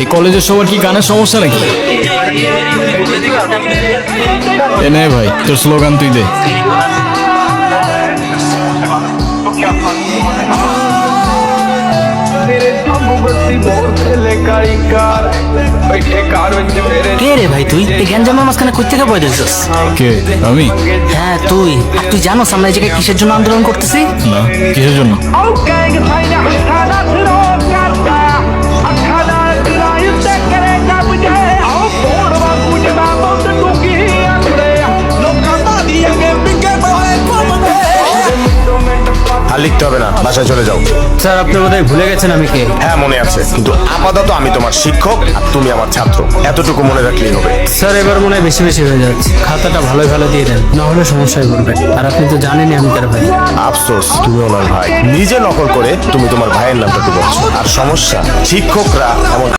এই কলেজের সবার কি গানের সমস্যা নাকি? এ নে ভাই তোর স্লোগান তুই দে। কে রে ভাই তুই? এই গ্যাঞ্জামের মাঝখানে কই থেকে বয়ে দিছিস কে? আমি? হ্যাঁ তুই। তুই জানোস আমরা এই জায়গায় কিসের জন্য আন্দোলন করতেছি? না কিসের জন্য? আর লিখতে হবে না বাসায় চলে যাও। স্যার আপনি বোধহয় ভুলে গেছেন আমি কে? হ্যাঁ মনে আছে। কিন্তু আপাতত আমি তোমার শিক্ষক আর তুমি আমার ছাত্র। এতটুকু মনে রাখলেই হবে। স্যার এবার মনে হয় বেশি বেশি হয়ে যাচ্ছে। খাতাটা ভালোই ভালো দিয়ে দেন না হলে সমস্যায় পড়বে। আর আপনি তো জানেনই আমি তার ভাই। আফসোস তুমি ওনার ভাই। নিজে নকল করে তুমি তোমার ভাইয়ের নামটা ডুবাচ্ছ আর সমস্যা শিক্ষকরা এমন